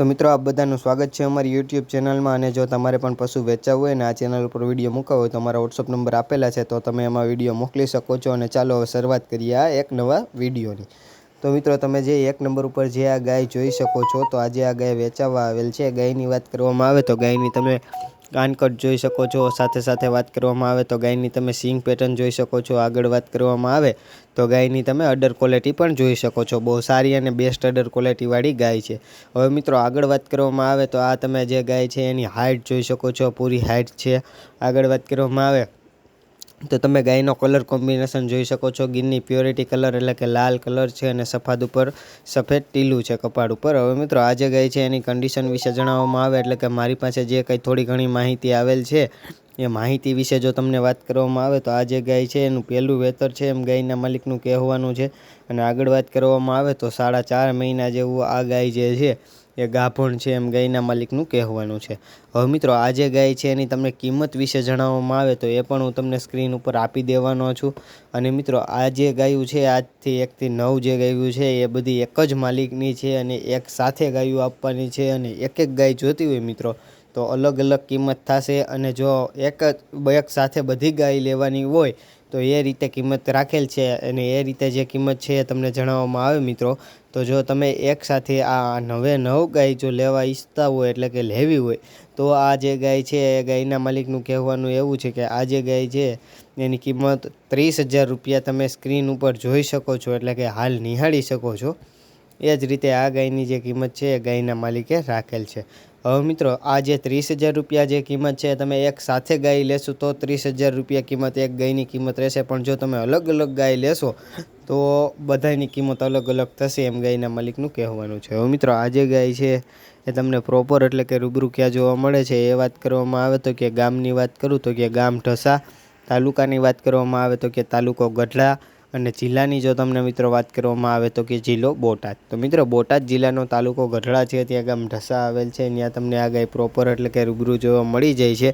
તો મિત્રો આપ બધાનું સ્વાગત છે અમારી યુટ્યુબ ચેનલમાં અને જો તમારે પણ પશુ વેચાવવું હોય ને આ ચેનલ ઉપર વીડિયો મૂકવો હોય તો અમારા વોટ્સઅપ નંબર આપેલા છે, તો તમે એમાં વીડિયો મોકલી શકો છો અને ચાલો હવે શરૂઆત કરીએ આ એક નવા વિડીયોની તો મિત્રો તમે જે એક નંબર ઉપર જે આ ગાય જોઈ શકો છો, તો આજે આ ગાય વેચાવવા આવેલ છે. ગાયની વાત કરવામાં આવે તો ગાયની તમે કાનકટ જોઈ શકો છો. સાથે સાથે વાત કરવામાં આવે તો ગાયની તમે સિંગ પેટર્ન જોઈ શકો છો. આગળ વાત કરવામાં આવે તો ગાયની તમે અડર ક્વોલિટી પણ જોઈ શકો છો. બહુ સારી અને બેસ્ટ અડર ક્વોલિટીવાળી ગાય છે. હવે મિત્રો આગળ વાત કરવામાં આવે તો આ તમે જે ગાય છે એની હાઇટ જોઈ શકો છો. પૂરી હાઇટ છે. આગળ વાત કરવામાં આવે તો તમે ગાયનો કલર કોમ્બિનેશન જોઈ શકો છો. ગીરની પ્યોરિટી કલર એટલે કે લાલ કલર છે અને સફાદ ઉપર સફેદ ટીલું છે કપાળ ઉપર. હવે મિત્રો આ જે ગાય છે એની કન્ડિશન વિશે જણાવવામાં આવે એટલે કે મારી પાસે જે કંઈ થોડી ઘણી માહિતી આવેલ છે, એ માહિતી વિશે જો તમને વાત કરવામાં આવે તો આ જે ગાય છે એનું પહેલું વેતર છે એમ ગાયના માલિકનું કહેવાનું છે. અને આગળ વાત કરવામાં આવે તો સાડા ચાર મહિના જેવું આ ગાય જે છે એ ગાભણ છે એમ ગાયના માલિકનું કહેવાનું છે. હવે મિત્રો, આ જે ગાય છે એની તમને કિંમત વિશે જણાવવામાં આવે તો એ પણ હું તમને સ્ક્રીન ઉપર આપી દેવાનો છું. અને મિત્રો, આ જે ગાયું છે, આજથી એકથી નવ જે ગાયું છે, એ બધી એક જ માલિકની છે અને એક સાથે ગાયું આપવાની છે અને એક એક ગાય જોતી હોય મિત્રો, તો અલગ અલગ કિંમત થશે અને જો એક જ એક સાથે બધી ગાય લેવાની હોય તો એ રીતે કિંમત રાખેલ છે અને એ રીતે જે કિંમત છે એ તમને જણાવવામાં આવે મિત્રો. તો જો તમે એકસાથે આ નવે નવ ગાય જો લેવા ઈચ્છતા હોય એટલે કે લેવી હોય, તો આ જે ગાય છે એ ગાયના માલિકનું કહેવાનું એવું છે કે આ જે ગાય છે એની કિંમત ત્રીસ હજાર રૂપિયા તમે સ્ક્રીન ઉપર જોઈ શકો છો એટલે કે હાલ નિહાળી શકો છો. એ જ રીતે આ ગાયની જે કિંમત છે એ ગાયના માલિકે રાખેલ છે. હવે મિત્રો, આ જે ત્રીસ હજાર રૂપિયા જે કિંમત છે, તમે એક સાથે ગાય લેશો તો ત્રીસ હજાર રૂપિયા કિંમત, એક ગાયની કિંમત રહેશે. પણ જો તમે અલગ અલગ ગાય લેશો, તો બધાની કિંમત અલગ અલગ થશે એમ ગાયના માલિકનું કહેવાનું છે. હવે મિત્રો, આ જે ગાય છે, એ તમને પ્રોપર એટલે કે રૂબરૂ ક્યાં જોવા મળે છે, એ વાત કરવામાં આવે તો કે ગામની વાત કરું તો કે ગામ ઢસા, તાલુકાની વાત કરવામાં આવે તો કે તાલુકો ગઢડા અને જિલ્લાની જો તમને મિત્રો વાત કરવામાં આવે તો કે જિલ્લો બોટાદ. તો મિત્રો બોટાદ જિલ્લાનો તાલુકો ગઢડા છે, ત્યાં ગામ ઢસા આવેલ છે, ત્યાં તમને આ ગાય પ્રોપર એટલે કે રૂબરૂ જોવા મળી જાય છે.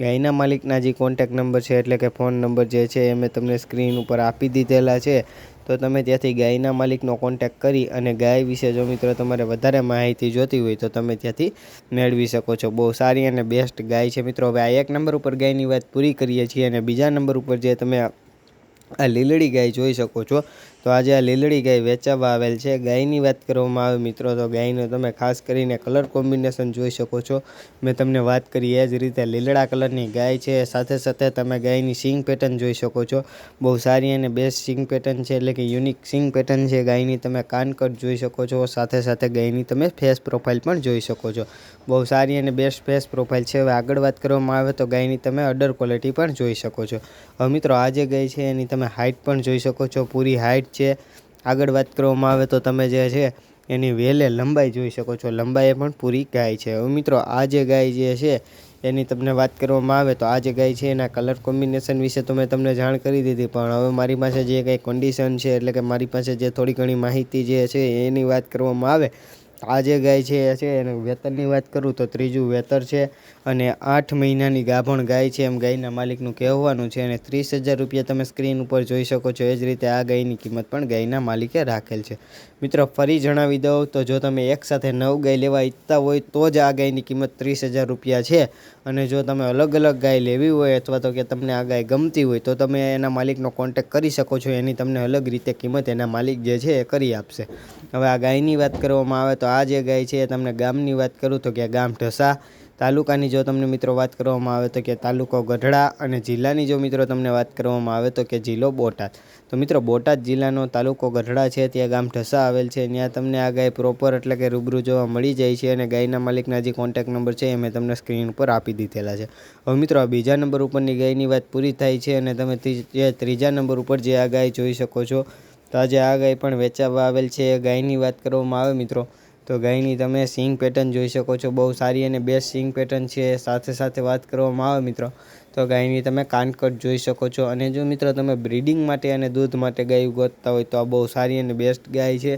ગાયના માલિકના જે કોન્ટેક નંબર છે એટલે કે ફોન નંબર જે છે એ મેં તમને સ્ક્રીન ઉપર આપી દીધેલા છે. તો તમે ત્યાંથી ગાયના માલિકનો કોન્ટેક કરી અને ગાય વિશે જો મિત્રો તમારે વધારે માહિતી જોતી હોય તો તમે ત્યાંથી મેળવી શકો છો. બહુ સારી અને બેસ્ટ ગાય છે મિત્રો. હવે આ એક નંબર ઉપર ગાયની વાત પૂરી કરીએ છીએ અને બીજા નંબર ઉપર જે તમે આ લીલડી ગાય જોઈ શકો છો. તો આજે આ લીલડી ગાય વેચાવવા આવેલ છે. ગાયની વાત કરવામાં આવે મિત્રો, તો ગાયનો તમે ખાસ કરીને કલર કોમ્બિનેશન જોઈ શકો છો. મેં તમને વાત કરી એ જ રીતે લીલડા કલરની ગાય છે. સાથે સાથે તમે ગાયની સિંગ પેટર્ન જોઈ શકો છો. બહુ સારી અને બેસ્ટ સિંગ પેટર્ન છે, એટલે કે યુનિક સિંગ પેટર્ન છે ગાયની. તમે કાનકટ જોઈ શકો છો. સાથે સાથે ગાયની તમે ફેસ પ્રોફાઇલ પણ જોઈ શકો છો. બહુ સારી અને બેસ્ટ ફેસ પ્રોફાઇલ છે. હવે આગળ વાત કરવામાં આવે તો ગાયની તમે અડર ક્વોલિટી પણ જોઈ શકો છો. હવે મિત્રો, આ જે ગાય છે, એની તમે હાઇટ પણ જોઈ શકો છો. પૂરી હાઇટ છે. આગળ વાત કરવામાં આવે તો તમે જે છે, એની વેલે લંબાઈ જોઈ શકો છો. લંબાઈ પણ પૂરી ગાય છે. હવે મિત્રો, આ જે ગાય જે છે, એની તમને વાત કરવામાં આવે તો આ જે ગાય છે, એના કલર કોમ્બિનેશન વિશે તો મેં તમને જાણ કરી દીધી, પણ હવે મારી પાસે જે કંઈ કન્ડિશન છે, એટલે કે મારી પાસે જે થોડી ઘણી માહિતી જે છે, એની વાત કરવામાં આવે. આ જે ગાય છે, એ છે, એનું વેતરની વાત કરું તો ત્રીજું વેતર છે. અને આઠ મહિનાની ગાભણ ગાય છે એમ ગાયના માલિકનું કહેવાનું છે અને ત્રીસ હજાર રૂપિયા તમે સ્ક્રીન ઉપર જોઈ શકો છો. એ જ રીતે આ ગાયની કિંમત પણ ગાયના માલિકે રાખેલ છે. મિત્રો, ફરી જણાવી દઉં તો જો તમે એકસાથે નવ ગાય લેવા ઈચ્છતા હોય તો જ આ ગાયની કિંમત ત્રીસ હજાર રૂપિયા છે. અને જો તમે અલગ અલગ ગાય લેવી હોય અથવા તો કે તમને આ ગાય ગમતી હોય તો તમે એના માલિકનો કોન્ટેક કરી શકો છો. એની તમને અલગ રીતે કિંમત એના માલિક જે છે એ કરી આપશે. હવે આ ગાયની વાત કરવામાં આવે તો આ જે ગાય છે એ તમને ગામની વાત કરું તો કે ગામ ઢસા તાલુકાની જો તમને મિત્રો વાત કરવામાં આવે તો કે તાલુકો ગઢડા અને જિલ્લાની જો મિત્રો તમને વાત કરવામાં આવે તો કે જિલ્લો બોટાદ. તો મિત્રો બોટાદ જિલ્લાનો તાલુકો ગઢડા છે, ત્યાં ગામ ઢસા આવેલ છે, ત્યાં તમને આ ગાય પ્રોપર એટલે કે રૂબરૂ જોવા મળી જાય છે અને ગાયના માલિકના જે કોન્ટેક નંબર છે એ મેં તમને સ્ક્રીન ઉપર આપી દીધેલા છે. હવે મિત્રો આ બીજા નંબર ઉપરની ગાયની વાત પૂરી થાય છે અને તમે ત્રીજા નંબર ઉપર જે આ ગાય જોઈ શકો છો, તો આજે આ ગાય પણ વેચાવવા આવેલ છે ગાયની વાત કરવામાં આવે મિત્રો. તો ગાયની તમે સિંગ પેટર્ન જોઈ શકો છો. બહુ સારી અને બેસ્ટ સિંગ પેટર્ન છે. સાથે સાથે વાત કરવામાં આવે મિત્રો, તો ગાયની તમે કાનકટ જોઈ શકો છો. અને જો મિત્રો તમે બ્રીડિંગ માટે અને દૂધ માટે ગાય ગોતતા હોય તો આ બહુ સારી અને બેસ્ટ ગાય છે.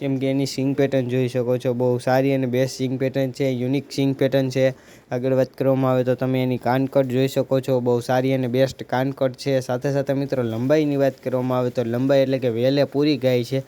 કેમ કે એની સિંગ પેટર્ન જોઈ શકો છો. બહુ સારી અને બેસ્ટ સિંગ પેટર્ન છે. યુનિક સિંગ પેટર્ન છે. આગળ વાત કરવામાં આવે તો તમે એની કાનકટ જોઈ શકો છો. બહુ સારી અને બેસ્ટ કાનકટ છે. સાથે સાથે મિત્રો લંબાઈની વાત કરવામાં આવે તો લંબાઈ એટલે કે વેલે પૂરી ગાય છે.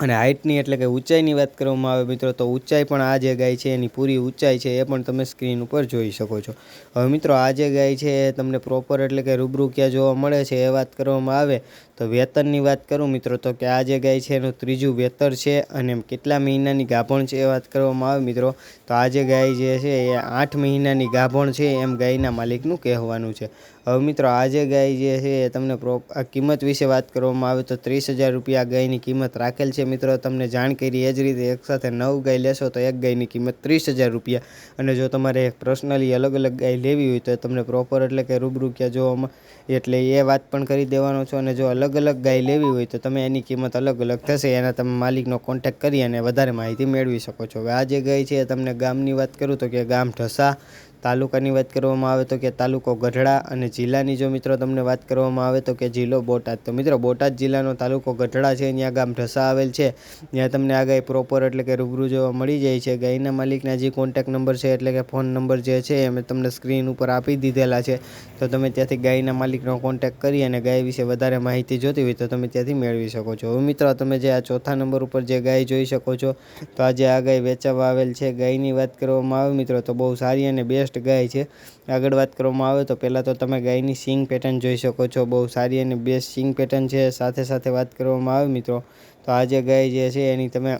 અને હાઇટની એટલે કે ઊંચાઈની વાત કરવામાં આવે મિત્રો, તો ઊંચાઈ પણ આ જે ગાય છે, એની પૂરી ઊંચાઈ છે, એ પણ તમે સ્ક્રીન ઉપર જોઈ શકો છો. હવે મિત્રો, આ જે ગાય છે, એ તમને પ્રોપર એટલે કે રૂબરૂ ક્યાં જોવા મળે છે, એ વાત કરવામાં આવે. તો વેતનની વાત કરું મિત્રો, તો કે આ જે ગાય છે એનું ત્રીજું વેતર છે અને કેટલા મહિનાની ગાભણ છે એ વાત કરવામાં આવે મિત્રો. તો આ જે ગાય જે છે એ આઠ મહિનાની ગાભણ છે એમ ગાયના માલિકનું કહેવાનું છે. હવે મિત્રો, આ જે ગાય જે છે એ તમને પ્રો કિંમત વિશે વાત કરવામાં આવે તો ત્રીસ હજાર રૂપિયા ગાયની કિંમત રાખેલ છે મિત્રો. તમને જાણ કરી એ જ રીતે એકસાથે નવ ગાય લેશો તો એક ગાયની કિંમત ત્રીસ હજાર રૂપિયા. અને જો તમારે પર્સનલી અલગ અલગ ગાય લેવી હોય તો તમને પ્રોપર એટલે કે રૂબરૂ ક્યાં જોવામાં, એટલે એ વાત પણ કરી દેવાનો છો. અને જો અલગ અલગ અલગ ગાય લેવી હોય તો તમે એની કિંમત અલગ અલગ થશે. એના તમે માલિકનો કોન્ટેક કરી અને વધારે માહિતી મેળવી શકો છો. હવે આ જે ગાય છે તમને ગામની વાત કરું તો કે ગામ ઢસા તાલુકાની વાત કરવામાં આવે તો કે તાલુકો ગઢડા અને જિલ્લાની જો મિત્રો તમને વાત કરવામાં આવે તો કે જિલ્લો બોટાદ. તો મિત્રો, બોટાદ જિલ્લાનો તાલુકો ગઢડા છે. ત્યાં ગામ ઢસા આવેલ છે. ત્યાં તમને આ પ્રોપર એટલે કે રૂબરૂ જોવા મળી જાય છે. ગાયના માલિકના જે કોન્ટેક નંબર છે એટલે કે ફોન નંબર જે છે એ તમને સ્ક્રીન ઉપર આપી દીધેલા છે. તો તમે ત્યાંથી ગાયના માલિકનો કોન્ટેક કરી અને ગાય વિશે વધારે માહિતી જોતી હોય તો તમે ત્યાંથી મેળવી શકો છો. હવે મિત્રો, તમે જે આ ચોથા નંબર ઉપર જે ગાય જોઈ શકો છો, તો આજે આ ગાય વેચાવા આવેલ છે. ગાયની વાત કરવામાં આવે મિત્રો, તો બહુ સારી અને બેસ્ટ બેસ્ટ ગાય છે. આગળ વાત કરવામાં આવે તો પહેલાં તો તમે ગાયની સિંગ પેટર્ન જોઈ શકો છો. બહુ સારી અને બેસ્ટ સિંગ પેટર્ન છે. સાથે સાથે વાત કરવામાં આવે મિત્રો, તો આ જે ગાય જે છે એની તમે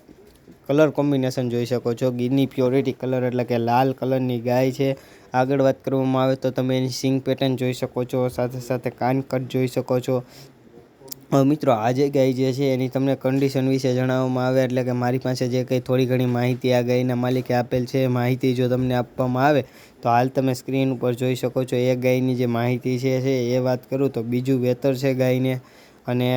કલર કોમ્બિનેશન જોઈ શકો છો. ગીરની પ્યોરિટી કલર એટલે કે લાલ કલરની ગાય છે. આગળ વાત કરવામાં આવે તો તમે એની સિંગ પેટર્ન જોઈ શકો છો. સાથે સાથે કાન કટ જોઈ શકો છો. મિત્રો, આ જે ગાય જે છે એની તમને કન્ડિશન વિશે જણાવવામાં આવે, એટલે કે મારી પાસે જે કંઈ થોડી ઘણી માહિતી આ ગાયના માલિકે આપેલ છે માહિતી જો તમને આપવામાં આવે, તો હાલ તમે સ્ક્રીન ઉપર જોઈ શકો છો, એ ગાયની જે માહિતી છે એ વાત કરું તો બીજું વેતર છે ગાયને, અને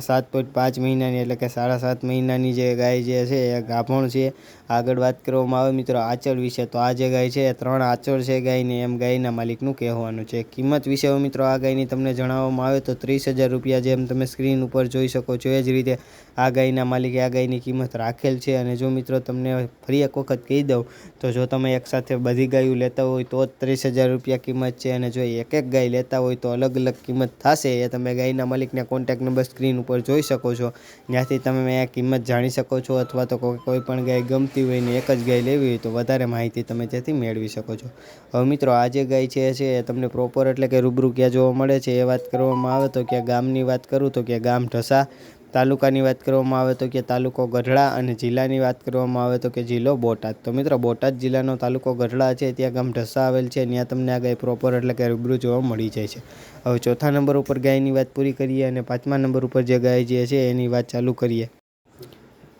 સાત પોઈન્ટ પાંચ મહિનાની, એટલે કે સાડા સાત મહિનાની જે ગાય જે છે, એ ગાભણ છે આગળ વાત કરવામાં આવે મિત્રો, આચળ વિશે તો આ જે ગાય છે ત્રણ આચળ છે ગાયની, એમ ગાયના માલિકનું કહેવાનું છે. કિંમત વિશે મિત્રો આ ગાયની તમને જણાવવામાં આવે તો ત્રીસ હજાર રૂપિયા જેમ તમે સ્ક્રીન ઉપર જોઈ શકો છો, એ જ રીતે આ ગાયના માલિકે આ ગાયની કિંમત રાખેલ છે. અને જો મિત્રો તમને ફરી એક વખત કહી દઉં, તો જો તમે એકસાથે બધી ગાયો લેતા હોય તો જ ત્રીસ હજાર રૂપિયા કિંમત છે. અને જો એક એક ગાય લેતા હોય તો અલગ અલગ કિંમત થશે, એ તમે ગાયના માલિકને કોણ કોન્ટેક નંબર સ્ક્રીન ઉપર જોઈ શકો છો. જ્યાંથી તમે કિંમત જાણી શકો છો અથવા તો કોઈ પણ ગાય ગમતી હોય ને એક જ ગાય લેવી હોય તો વધારે માહિતી તમે ત્યાંથી મેળવી શકો છો. હવે મિત્રો, આ જે ગાય છે છે તમને પ્રોપર એટલે કે રૂબરૂ ક્યાં જોવા મળે છે, એ વાત કરવામાં આવે તો ક્યાં ગામની વાત કરું તો કે ગામ ઢસા, તાલુકાની વાત કરવામાં આવે તો કે તાલુકો ગઢડા અને જિલ્લાની વાત કરવામાં આવે તો કે જિલ્લો બોટાદ. તો મિત્રો, બોટાદ જિલ્લાનો તાલુકો ગઢડા છે, ત્યાં ગામ ઢસા આવેલ છે, ત્યાં તમને આ ગાય પ્રોપર એટલે કે રૂબરૂ જોવા મળી જાય છે. હવે ચોથા નંબર ઉપર ગાયની વાત પૂરી કરીએ અને પાંચમા નંબર ઉપર જે ગાય જે છે, એની વાત ચાલુ કરીએ.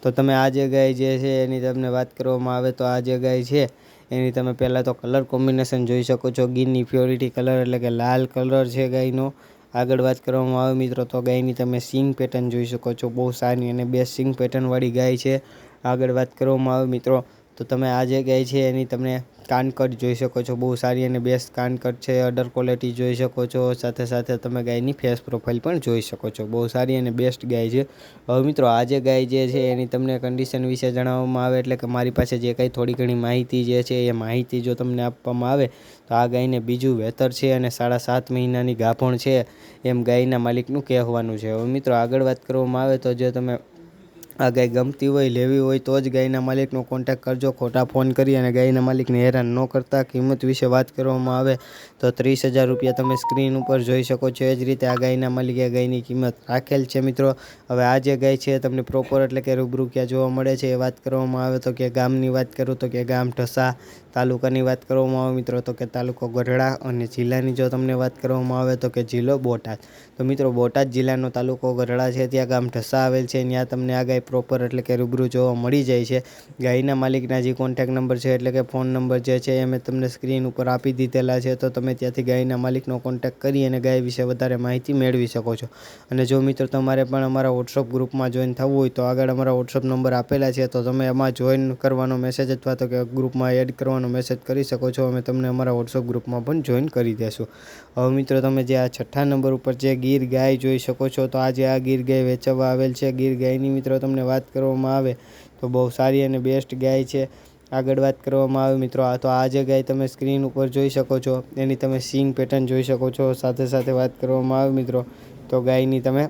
તો તમે આ જે ગાય જે છે એની તમને વાત કરવામાં આવે તો આ જગ્યાએ ગાય છે. એની તમે પહેલાં તો કલર કોમ્બિનેશન જોઈ શકો છો. ગીરની પ્યોરિટી કલર એટલે કે લાલ કલર છે ગાયનો. આગળ વાત કરવામાં આવે મિત્રો તો ગાયની તમે સિંગ પેટર્ન જોઈ શકો છો. બહુ સારી અને બે સિંગ પેટર્નવાળી ગાય છે. આગળ વાત કરવામાં આવે મિત્રો તો તમે આ જે ગાય છે એની તમને કાનકટ જોઈ શકો છો. બહુ સારી અને બેસ્ટ કાનકટ છે. અડર ક્વોલિટી જોઈ શકો છો. સાથે સાથે તમે ગાયની ફેસ પ્રોફાઇલ પણ જોઈ શકો છો. બહુ સારી અને બેસ્ટ ગાય છે. હવે મિત્રો, આ જે ગાય જે છે એની તમને કન્ડિશન વિશે જણાવવામાં આવે એટલે કે મારી પાસે જે કંઈ થોડી ઘણી માહિતી જે છે એ માહિતી જો તમને આપવામાં આવે, તો આ ગાયને બીજું વેતર છે અને સાડા સાત મહિનાની ગાભણ છે એમ ગાયના માલિકનું કહેવાનું છે. હવે મિત્રો, આગળ વાત કરવામાં આવે તો જે તમે આ ગાય ગમતી હોય, લેવી હોય તો જ ગાયના માલિકનો કોન્ટેક કરજો. ખોટા ફોન કરી અને ગાયના માલિકને હેરાન ન કરતા. કિંમત વિશે વાત કરવામાં આવે તો ત્રીસ હજાર રૂપિયા તમે સ્ક્રીન ઉપર જોઈ શકો છો. એ જ રીતે આ ગાયના માલિકે ગાયની કિંમત રાખેલ છે મિત્રો. હવે આ જે ગાય છે તમને પ્રોપર એટલે કે રૂબરૂ ક્યાં જોવા મળે છે એ વાત કરવામાં આવે. તો કે ગામની વાત કરું તો કે ગામ ઢસા તાલુકાની વાત કરવામાં આવે મિત્રો. તો કે તાલુકો ગઢડા અને જિલ્લાની જો તમને વાત કરવામાં આવે તો કે જિલ્લો બોટાદ. તો મિત્રો બોટાદ જિલ્લાનો તાલુકો ગઢડા છે. ત્યાં ગામ ઢસા આવેલ છે. ત્યાં તમને આ ગાય પ્રોપર એટલે કે રૂબરૂ જોવા મળી જાય છે. ગાયના માલિકના જે કોન્ટેક નંબર છે એટલે કે ફોન નંબર જે છે એ મેં તમને સ્ક્રીન ઉપર આપી દીધેલા છે. તો તમે ત્યાંથી ગાયના માલિકનો કોન્ટેક કરી અને ગાય વિશે વધારે માહિતી મેળવી શકો છો. અને જો મિત્રો તમારે પણ અમારા વોટ્સઅપ ગ્રુપમાં જોઈન થવું હોય તો આગળ અમારા વોટ્સઅપ નંબર આપેલા છે, તો તમે એમાં જોઈન કરવાનો મેસેજ અથવા તો કે ગ્રુપમાં એડ કરવાનો મેસેજ કરી શકો છો. અમે તમને અમારા વોટ્સઅપ ગ્રુપમાં પણ જોઈન કરી દેશું. હવે મિત્રો તમે જે આ છઠ્ઠા નંબર ઉપર જે ગીર ગાય જોઈ શકો છો, તો આજે આ ગીર ગાય વેચવા આવેલ છે. ગીર ગાયની મિત્રો તમને તમને વાત કરવામાં આવે તો બહુ સારી અને બેસ્ટ ગાય છે. આગળ વાત કરવામાં આવે મિત્રો, આ તો આ જે ગાય તમે સ્ક્રીન ઉપર જોઈ શકો છો. એની તમે સિંગ પેટર્ન જોઈ શકો છો. સાથે સાથે વાત કરવામાં આવે મિત્રો, તો ગાયની તમે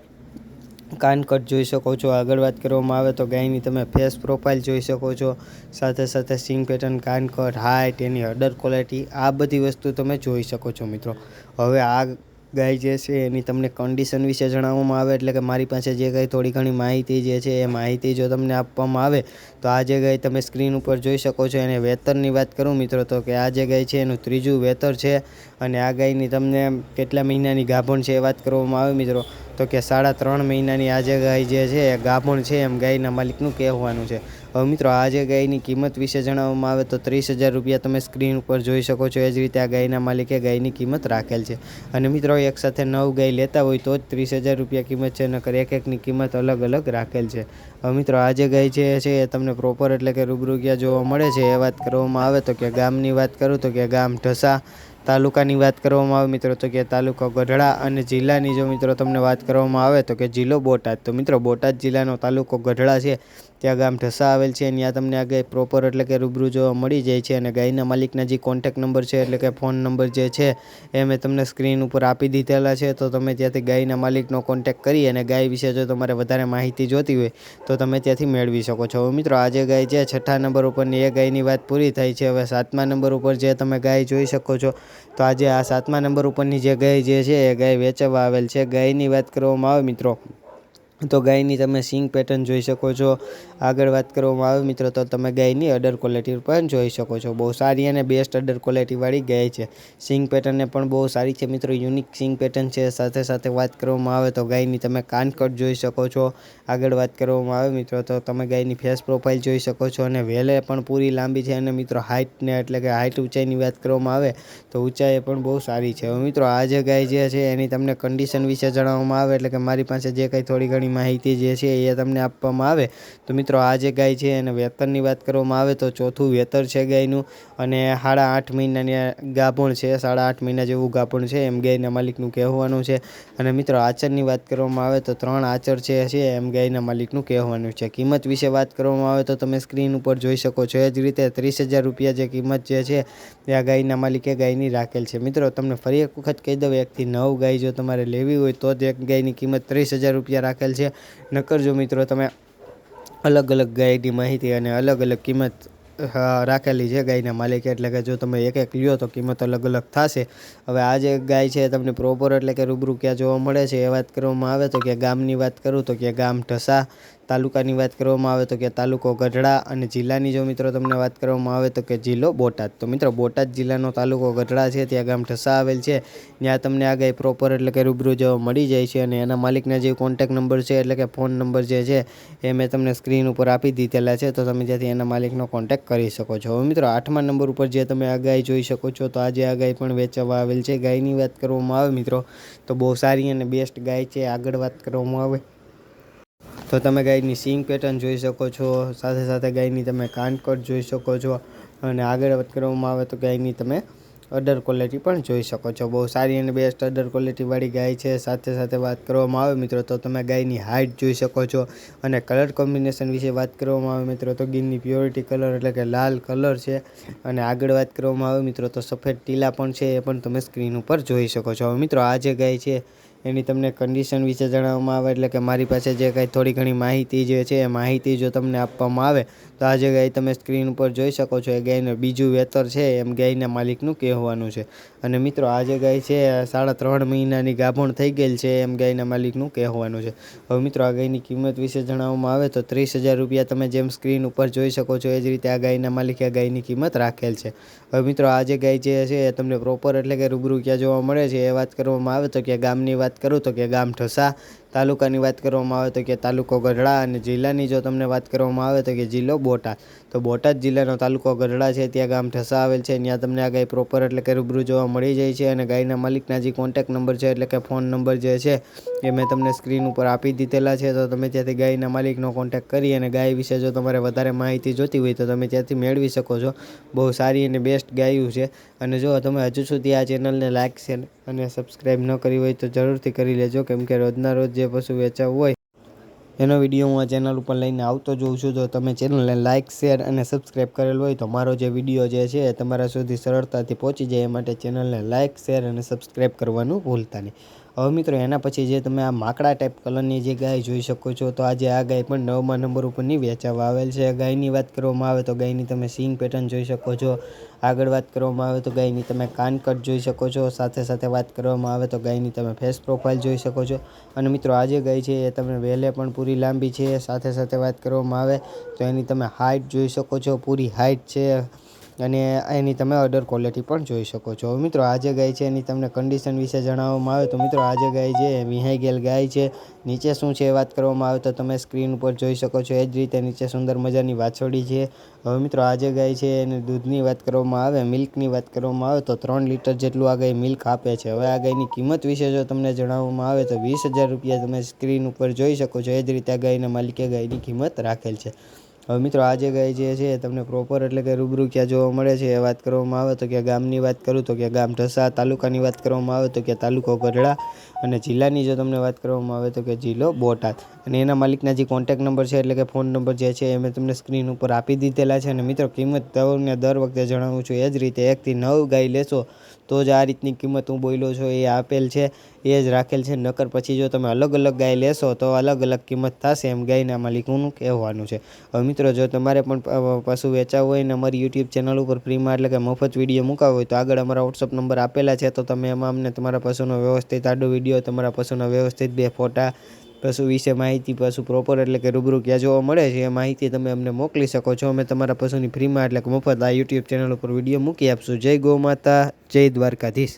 કાનકટ જોઈ શકો છો. આગળ વાત કરવામાં આવે તો ગાયની તમે ફેસ પ્રોફાઇલ જોઈ શકો છો. સાથે સાથે સિંગ પેટર્ન કાનકટ હાઇટ એની અડર ક્વોલિટી આ બધી વસ્તુ તમે જોઈ શકો છો મિત્રો. હવે આ ગાય જે છે એની તમને કન્ડિશન વિશે જણાવવામાં આવે, એટલે કે મારી પાસે જે ગાય થોડી ઘણી માહિતી જે છે એ માહિતી જો તમને આપવામાં આવે, તો આ જે ગાય તમે સ્ક્રીન ઉપર જોઈ શકો છો. એને વેતરની વાત કરું મિત્રો, તો કે આ જે ગાય છે એનું ત્રીજું વેતર છે અને આ ગાયની તમને કેટલા મહિનાની ગાભણ છે એ વાત કરવામાં આવે મિત્રો. તો કે સાડા ત્રણ મહિનાની આ જે ગાય જે છે એ ગાભણ છે એમ ગાયના માલિકનું કહેવાનું છે. હવે મિત્રો, આ જે ગાયની કિંમત વિશે જણાવવામાં આવે તો ત્રીસ હજાર રૂપિયા તમે સ્ક્રીન ઉપર જોઈ શકો છો. એ જ રીતે આ ગાયના માલિકે ગાયની કિંમત રાખેલ છે. અને મિત્રો, એક સાથે નવ ગાય લેતા હોય તો જ ત્રીસ હજાર રૂપિયા કિંમત છે, નકર એક એકની કિંમત અલગ અલગ રાખેલ છે. હવે મિત્રો, આ જે ગાય જે છે એ તમને પ્રોપર એટલે કે રૂબરૂ ક્યાં જોવા મળે છે. એ વાત કરવામાં આવે તો કે ગામની વાત કરું તો કે ગામ ઢસા તાલુકાની વાત કરવામાં આવે મિત્રો, તો કે તાલુકો ગઢડા અને જિલ્લાની જો મિત્રો તમને વાત કરવામાં આવે તો કે જિલ્લો બોટાદ. તો મિત્રો, બોટાદ જિલ્લાનો તાલુકો ગઢડા છે. ત્યાં ગામ ઢસા આવેલ છે ત્યાં તમને આ ગાય પ્રોપર એટલે કે રૂબરૂ જોવા મળી જાય છે અને ગાયના માલિકના જે કોન્ટેક નંબર છે એટલે કે ફોન નંબર જે છે એ મેં તમને સ્ક્રીન ઉપર આપી દીધેલા છે. તો તમે ત્યાંથી ગાયના માલિકનો કોન્ટેક કરી અને ગાય વિશે જો તમારે વધારે માહિતી જોતી હોય તો તમે ત્યાંથી મેળવી શકો છો. મિત્રો આજે ગાય છે, છઠ્ઠા નંબર ઉપરની એ ગાયની વાત પૂરી થઈ છે. હવે સાતમા નંબર ઉપર જે તમે ગાય જોઈ શકો છો, તો આજે આ સાતમા નંબર ઉપરની જે ગાય જે છે એ ગાય વેચવા આવેલ છે. ગાયની વાત કરવામાં આવે મિત્રો. તો ગાયની તમે સિંગ પેટર્ન જોઈ શકો છો. આગળ વાત કરવામાં આવે મિત્રો, તો તમે ગાયની અડર ક્વોલિટી પણ જોઈ શકો છો. બહુ સારી અને બેસ્ટ અડર ક્વોલિટીવાળી ગાય છે. સિંગ પેટર્નને પણ બહુ સારી છે મિત્રો. યુનિક સિંગ પેટર્ન છે. સાથે સાથે વાત કરવામાં આવે તો ગાયની તમે કાનકટ જોઈ શકો છો. આગળ વાત કરવામાં આવે મિત્રો, તો તમે ગાયની ફેસ પ્રોફાઇલ જોઈ શકો છો અને વેલે પણ પૂરી લાંબી છે અને મિત્રો હાઇટને એટલે કે હાઇટ ઊંચાઈની વાત કરવામાં આવે તો ઊંચાઈ પણ બહુ સારી છે. મિત્રો, આ જે ગાય જે છે એની તમને કન્ડિશન વિશે જણાવવામાં આવે એટલે કે મારી પાસે જે કંઈ થોડી ઘણી માહિતી જે છે એ તમને આપવામાં આવે. તો મિત્રો, આ જે ગાય છે એને વેતરની વાત કરવામાં આવે તો ચોથું વેતર છે ગાયનું અને સાડા આઠ મહિનાની ગાભણ છે. સાડા આઠ મહિના જેવું ગાભણ છે એમ ગાયના માલિકનું કહેવાનું છે. અને મિત્રો, આચરની વાત કરવામાં આવે તો ત્રણ આચર છે એમ ગાયના માલિકનું કહેવાનું છે. કિંમત વિશે વાત કરવામાં આવે તો તમે સ્ક્રીન ઉપર જોઈ શકો છો. એ જ રીતે ત્રીસ હજાર રૂપિયા જે કિંમત જે છે એ આ ગાયના માલિકે ગાયની રાખેલ છે. મિત્રો, તમને ફરી એક વખત કહી દઉં એકથી નવ ગાય જો તમારે લેવી હોય તો જ એક ગાયની કિંમત ત્રીસ હજાર રૂપિયા રાખેલ છે. નકર જો મિત્રો તમે અલગ અલગ ગાયની માહિતી અને અલગ અલગ કિંમત રાખેલી છે ગાયના માલિકે, એટલે કે જો તમે એક એક લ્યો તો કિંમત અલગ અલગ થશે. હવે આ જે ગાય છે તમને પ્રોપર એટલે કે રૂબરૂ ક્યાં જોવા મળે છે એ વાત કરવામાં આવે તો કે ગામની વાત કરું તો કે ગામ ઢસા તાલુકાની વાત કરવામાં આવે તો કે તાલુકો ગઢડા અને જિલ્લાની જો મિત્રો તમને વાત કરવામાં આવે તો કે જિલ્લો બોટાદ. તો મિત્રો બોટાદ જિલ્લાનો તાલુકો ગઢડા છે, ત્યાં ગામ ઠસા આવેલ છે. ત્યાં તમને આગળ પ્રોપર એટલે કે રૂબરૂ જવા મળી જાય છે અને એના માલિકના જે કોન્ટેક નંબર છે એટલે કે ફોન નંબર જે છે એ મેં તમને સ્ક્રીન ઉપર આપી દીધેલા છે, તો તમે ત્યાંથી એના માલિકનો કોન્ટેક કરી શકો છો. હવે મિત્રો આઠમા નંબર ઉપર જે તમે આ ગાય જોઈ શકો છો, તો આજે આ ગાય પણ વેચવા આવેલ છે. ગાયની વાત કરવામાં આવે મિત્રો, તો બહુ સારી અને બેસ્ટ ગાય છે. આગળ વાત કરવામાં આવે. તો તમે ગાયની સિંગ પેટર્ન જોઈ શકો છો. સાથે સાથે ગાયની તમે કાનકોટ જોઈ શકો છો. અને આગળ વાત કરવામાં આવે તો ગાયની તમે અડર ક્વોલિટી પણ જોઈ શકો છો. બહુ સારી અને બેસ્ટ અડર ક્વોલિટીવાળી ગાય છે. સાથે સાથે વાત કરવામાં આવે મિત્રો તો તમે ગાયની હાઇટ જોઈ શકો છો. અને કલર કોમ્બિનેશન વિશે વાત કરવામાં આવે મિત્રો તો ગીરની પ્યોરિટી કલર એટલે કે લાલ કલર છે. અને આગળ વાત કરવામાં આવે મિત્રો તો સફેદ ટીલા પણ છે. એ પણ તમે સ્ક્રીન ઉપર જોઈ શકો છો. હવે મિત્રો આ જે ગાય છે એની તમને કન્ડિશન વિશે જણાવવામાં આવે, એટલે કે મારી પાસે જે કાંઈ થોડી ઘણી માહિતી જે છે, એ માહિતી જો તમને આપવામાં આવે, તો આ જે ગાય તમે સ્ક્રીન ઉપર જોઈ શકો છો, એ ગાયને બીજું વેતર છે, એમ ગાયના માલિકનું કહેવાનું છે. અને મિત્રો, આ જે ગાય છે, સાડા ત્રણ મહિનાની ગાભણ થઈ ગયેલ છે, એમ ગાયના માલિકનું કહેવાનું છે. હવે મિત્રો, આ ગાયની કિંમત વિશે જણાવવામાં આવે, તો ત્રીસ હજાર રૂપિયા તમે જેમ સ્ક્રીન ઉપર જોઈ શકો છો, એ જ રીતે આ ગાયના માલિકે આ ગાયની કિંમત રાખેલ છે. હવે મિત્રો, આ જે ગાય જે છે, એ તમને પ્રોપર એટલે કે રૂબરૂ ક્યાં જોવા મળે છે, એ વાત કરવામાં આવે, તો કે ગામની વાત વાત કરું તો કે ગામ ઠસા તાલુકાની વાત કરવામાં આવે તો કે તાલુકો ગઢડા અને જિલ્લાની જો તમને વાત કરવામાં આવે તો કે જિલ્લો બોટાદ. તો બોટાદ જિલ્લાનો તાલુકો ગઢડા છે, ત્યાં ગામ ઠસા આવેલ છે, ત્યાં તમને આ ગાય પ્રોપર એટલે કે રૂબરૂ જોવા મળી જાય છે અને ગાયના માલિકના જે કોન્ટેક નંબર છે એટલે કે ફોન નંબર જે છે એ મેં તમને સ્ક્રીન ઉપર આપી દીધેલા છે. તો તમે ત્યાંથી ગાયના માલિકનો કોન્ટેક કરી અને ગાય વિશે જો તમારે વધારે માહિતી જોતી હોય તો તમે ત્યાંથી મેળવી શકો છો. બહુ સારી અને બેસ્ટ ગાયું છે. અને જો તમે હજુ સુધી આ ચેનલને લાઈક છે અને સબસ્ક્રાઈબ ન કરી હોય તો જરૂરથી કરી લેજો. કેમ કે રોજના રોજ જે પશુ વેચાવું હોય, એનો વીડિયો હું આ ચેનલ ઉપર લઈને આવતો જોઉં છું. જો તમે ચેનલને લાઇક શેર અને સબસ્ક્રાઈબ કરેલ હોય, તો મારો જે વીડિયો જે છે, એ તમારા સુધી સરળતાથી પહોંચી જાય. એ માટે ચેનલને લાઇક શેર અને સબસ્ક્રાઈબ કરવાનું ભૂલતા નહીં. હવે મિત્રો, એના પછી જે તમે આ માકડા ટાઈપ કલરની જે ગાય જોઈ શકો છો, તો આજે આ ગાય પણ નવમા નંબર ઉપરની વેચાવા આવેલ છે. ગાયની વાત કરવામાં આવે તો ગાયની તમે સિંગ પેટર્ન જોઈ શકો છો. આગળ વાત કરવામાં આવે તો ગાયની તમે કાનકટ જોઈ શકો છો. સાથે સાથે વાત કરવામાં આવે તો ગાયની તમે ફેસ પ્રોફાઇલ જોઈ શકો છો. અને મિત્રો, આ જે ગાય છે એ તમને વહેલે પણ પૂરી લાંબી છે. સાથે સાથે વાત કરવામાં આવે તો એની તમે હાઇટ જોઈ શકો છો. પૂરી હાઇટ છે અને એની તમે ઓર્ડર ક્વોલિટી પણ જોઈ શકો છો. મિત્રો આ જે ગાય છે એની તમને કન્ડિશન વિશે જણાવવામાં આવે તો મિત્રો આ જે ગાય છે એ ગેલ ગાય છે. નીચે શું છે એ વાત કરવામાં આવે તો તમે સ્ક્રીન ઉપર જોઈ શકો છો. એ જ રીતે નીચે સુંદર મજાની વાછોડી છે. હવે મિત્રો આ જે ગાય છે એને દૂધની વાત કરવામાં આવે, મિલ્કની વાત કરવામાં આવે તો ત્રણ લીટર જેટલું આ ગાય મિલ્ક આપે છે. હવે આ ગાયની કિંમત વિશે જો તમને જણાવવામાં આવે તો વીસ હજાર રૂપિયા તમે સ્ક્રીન ઉપર જોઈ શકો છો. એ જ રીતે આ ગાયના માલિકે ગાયની કિંમત રાખેલ છે. હવે મિત્રો આજે ગાય જે છે તમને પ્રોપર એટલે કે રૂબરૂ ક્યાં જોવા મળે છે એ વાત કરવામાં આવે તો કે ગામની વાત કરું તો કે ગામ ઢસા તાલુકાની વાત કરવામાં આવે તો કે તાલુકો ગઢડા અને જિલ્લાની જો તમને વાત કરવામાં આવે તો કે જિલ્લો બોટાદ. અને એના માલિકના જે કોન્ટેક નંબર છે એટલે કે ફોન નંબર જે છે એ મેં તમને સ્ક્રીન ઉપર આપી દીધેલા છે અને મિત્રો કિંમત તમને દર વખતે જણાવું છું એ જ રીતે એકથી નવ ગાય લેશો તો જ આ રીતની કિંમત હું બોલ્યો છું, એ આપેલ છે, એ જ રાખેલ છે. નકર પછી જો તમે અલગ અલગ ગાય લેશો, તો અલગ અલગ કિંમત થશે એમ ગાયના માલિકોનું કહેવાનું છે. હવે મિત્રો, જો તમારે પણ પશુ વેચાવું હોય ને અમારી યુટ્યુબ ચેનલ ઉપર ફ્રીમાં એટલે કે મફત વીડિયો મુકાવો હોય, તો આગળ અમારા વોટ્સઅપ નંબર આપેલા છે, તો તમે એમાં અમને તમારા પશુનો વ્યવસ્થિત આડો વીડિયો, તમારા પશુના વ્યવસ્થિત બે ફોટા પશુ વિશે માહિતી પશુ પ્રોપર એટલે કે રૂબરૂ ક્યાં જોવા મળે છે એ માહિતી તમે અમને મોકલી શકો છો. અમે તમારા પશુની ફ્રીમાં એટલે કે મફત આ યુટ્યુબ ચેનલ ઉપર વીડિયો મૂકી આપશું. જય ગૌ માતા, જય દ્વારકાધીશ.